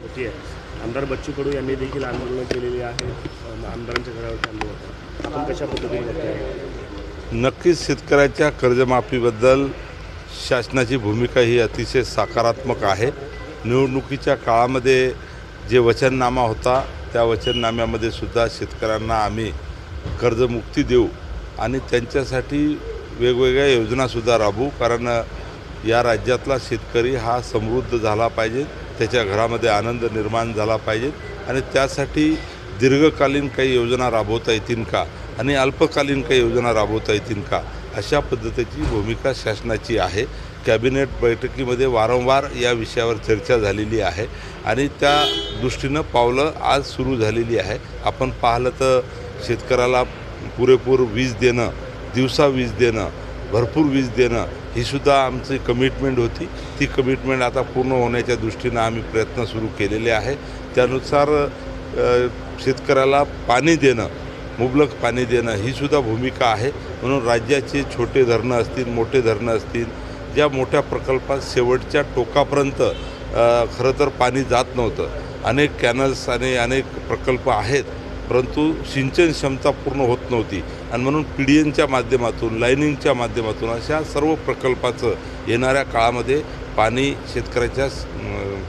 होती आहे आमदार बच्चू कडू यांनी देखील आंदोलन केलेली आहे आमदारांच्या घरावर आंदोलन आपण कशा पद्धतीने नक्कीच शेतकऱ्याच्या कर्जमाफीबद्दल शासनाची भूमिका ही अतिशय सकारात्मक आहे. निवडणुकीच्या काळामध्ये जे वचननामा होता त्या वचननाम्यामध्ये सुद्धा शेतकऱ्यांना आम्ही कर्जमुक्ती देऊ आणि त्यांच्यासाठी वेगवेगळ्या योजनासुद्धा राबवू कारण या राज्यातला शेतकरी हा समृद्ध झाला पाहिजे त्याच्या घरामध्ये आनंद निर्माण झाला पाहिजे आणि त्यासाठी दीर्घकालीन काही योजना राबवता येतील का आणि अल्पकालीन काही योजना राबवता येतील का अशा पद्धतीची भूमिका शासनाची आहे. कॅबिनेट बैठकीमध्ये वारंवार या विषयावर चर्चा झालेली आहे आणि त्या दृष्टीनं पावलं आज सुरू झालेली आहे. आपण पाहिलं तर शेतकऱ्याला पुरेपूर वीज देणं दिवसा वीज देणं भरपूर वीज देणं ही सुद्धा आमची कमिटमेंट होती. ती कमिटमेंट आता पूर्ण होण्याच्या दृष्टीनं आम्ही प्रयत्न सुरू केलेले आहे. त्यानुसार शेतकऱ्याला पाणी देणं मुबलक पाणी देणं ही सुद्धा भूमिका आहे. म्हणून राज्याचे छोटे धरणं असतील मोठे धरणं असतील ज्या मोठ्या प्रकल्पात शेवटच्या टोकापर्यंत खरं तर पाणी जात नव्हतं. अनेक कॅनल्स आणि अनेक प्रकल्प आहेत परंतु सिंचन क्षमता पूर्ण होत नव्हती. आणि म्हणून पी डी एनच्या माध्यमातून लाईनिंगच्या माध्यमातून अशा सर्व प्रकल्पाचं येणाऱ्या काळामध्ये पाणी शेतकऱ्याच्या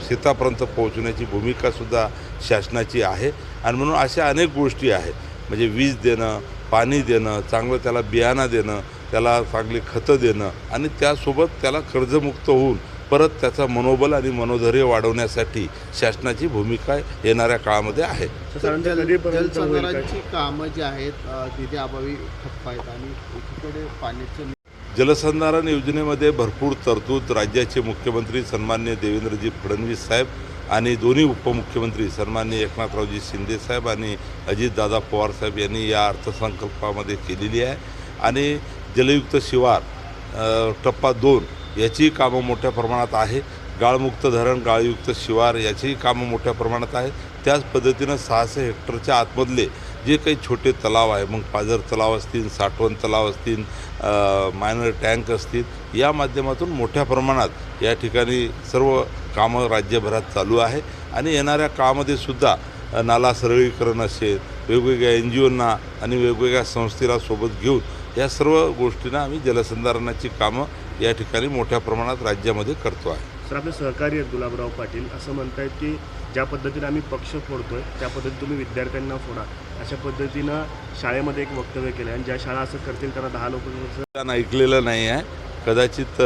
शेतापर्यंत पोहोचण्याची भूमिकासुद्धा शासनाची आहे. आणि म्हणून अशा अनेक गोष्टी आहेत. म्हणजे वीज देणं पाणी देणं चांगलं त्याला बियाणं देणं त्याला चांगली खतं देणं आणि त्यासोबत त्याला कर्जमुक्त होऊन परत त्याचा मनोबल आणि मनोधैर्य वाढवण्यासाठी शासनाची भूमिका येणाऱ्या काळामध्ये आहे? जलसंधारणाची कामं जी आहेत अ, निधी अभावी ठप्प आहेत आणि एकीकडे पाण्याचं जलसंधारण योजनेमध्ये भरपूर तरतूद राज्याचे मुख्यमंत्री सन्मान्य देवेंद्रजी फडणवीस साहेब आणि दोन्ही उपमुख्यमंत्री सन्मान्य एकनाथरावजी शिंदे साहेब आणि अजितदादा पवार साहेब यांनी या अर्थसंकल्पामध्ये केलेली आहे आणि जलयुक्त शिवार टप्पा दोन याचीही कामं मोठ्या प्रमाणात आहे. गाळमुक्त धरण गाळयुक्त शिवार याचीही कामं मोठ्या प्रमाणात आहेत त्याच पद्धतीनं सहाशे हेक्टरच्या आतमधले जे काही छोटे तलाव आहे मग पाझर तलाव असतील साठवण तलाव असतील मायनर टँक असतील या माध्यमातून मोठ्या प्रमाणात या ठिकाणी सर्व कामं राज्यभरात चालू आहे. आणि येणाऱ्या काळामध्ये सुद्धा नाला सरळीकरण असेल वेगवेगळ्या एन जी ओंना आणि वेगवेगळ्या संस्थेला सोबत घेऊन या सर्व गोष्टींना आम्ही जलसंधारणाची कामं या ठिकाणी मोठ्या प्रमाणात राज्यामध्ये करतो आहे. सर आपले सहकारी आहेत गुलाबराव पाटील असं म्हणतायत की ज्या पद्धतीने आम्ही पक्ष फोडतोय त्या पद्धतीने तुम्ही विद्यार्थ्यांना फोडा. अशा पद्धतीनं शाळेमध्ये एक वक्तव्य केलं आणि ज्या शाळा असं करतील त्यांना दहा लोक त्यांना ऐकलेलं नाही आहे. कदाचित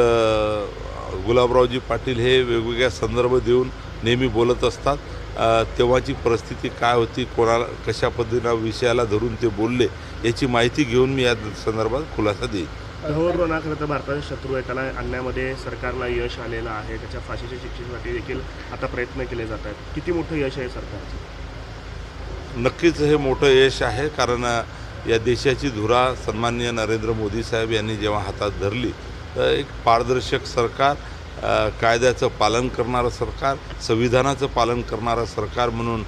गुलाबरावजी पाटील हे वेगवेगळ्या संदर्भ देऊन नेहमी बोलत असतात. तेव्हाची परिस्थिती काय होती कोणाला कशा पद्धतीनं विषयाला धरून ते बोलले याची माहिती घेऊन मी या संदर्भात खुलासा देईन. धवल खरं तर भारताचा शत्रू आहे. त्याला आणण्यामध्ये सरकारला यश आलेलं आहे. त्याच्या फाशीच्या शिक्षेसाठी देखील आता प्रयत्न केले जात आहेत. किती मोठं यश आहे सरकारचं? नक्कीच हे मोठं यश आहे कारण या देशाची धुरा सन्माननीय नरेंद्र मोदी साहेब यांनी जेव्हा हातात धरली तर एक पारदर्शक सरकार कायद्याचं पालन करणारं सरकार संविधानाचं पालन करणारं सरकार म्हणून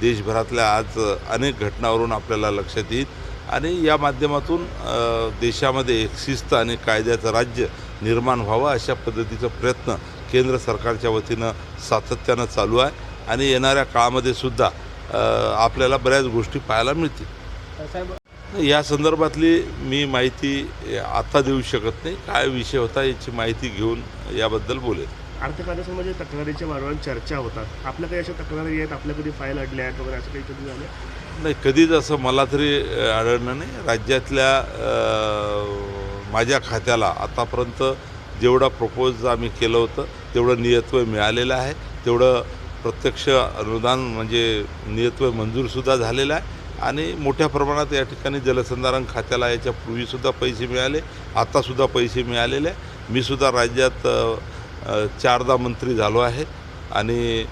देशभरातल्या आज अनेक घटनावरून आपल्याला लक्षात येईल. आणि या माध्यमातून देशामध्ये एक शिस्त आणि कायद्याचं राज्य निर्माण व्हावं अशा पद्धतीचा प्रयत्न केंद्र सरकारच्या वतीनं सातत्यानं चालू आहे. आणि येणाऱ्या काळामध्ये सुद्धा आपल्याला बऱ्याच गोष्टी पाहायला मिळतील. या संदर्भातली मी माहिती आता देऊ शकत नाही. काय विषय होता याची माहिती घेऊन याबद्दल बोलेल अर्थकार्यासंबंधी तक्रारीच्या वारंवार चर्चा होतात. आपल्या काही अशा तक्रारी आहेत? आपल्या कधी फाईल अडल्या आहेत वगैरे? असं काही कधी झालं नाही कधीच असं मला तरी आढळलं नाही. राज्यातल्या माझ्या खात्याला आतापर्यंत जेवढा प्रपोज आम्ही केलं होतं तेवढं नियत्व मिळालेलं आहे. तेवढं प्रत्यक्ष अनुदान म्हणजे नियत्व मंजूरसुद्धा झालेलं आहे. आणि मोठ्या प्रमाणात या ठिकाणी जलसंधारण खात्याला याच्या पूर्वीसुद्धा पैसे मिळाले आत्तासुद्धा पैसे मिळालेले मी सुद्धा राज्यात चारदा मंत्री झालो आहे आणि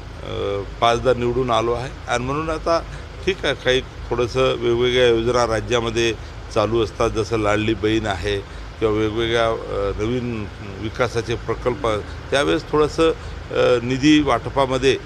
पाचदा निवडून आलो आहे. आणि म्हणून आता ठीक आहे काही थोडंसं वेगवेगळ्या योजना राज्यामध्ये चालू असतात. जसं लाडली बहीण आहे किंवा वेगवेगळ्या नवीन विकासाचे प्रकल्प. त्यावेळेस थोडंसं निधी वाटपामध्ये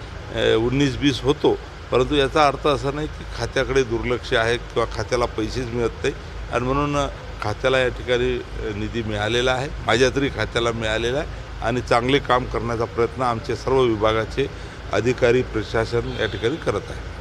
उन्नीस बीस होतो. परंतु याचा अर्थ असा नाही की खात्याकडे दुर्लक्ष आहे किंवा खात्याला पैसेच मिळत नाही. आणि म्हणून खात्याला या ठिकाणी निधी मिळालेला आहे. माझ्या तरी खात्याला मिळालेला आहे. आणि चांगले काम करण्याचा प्रयत्न आमचे सर्व विभागाचे अधिकारी प्रशासन या ठिकाणी करत आहे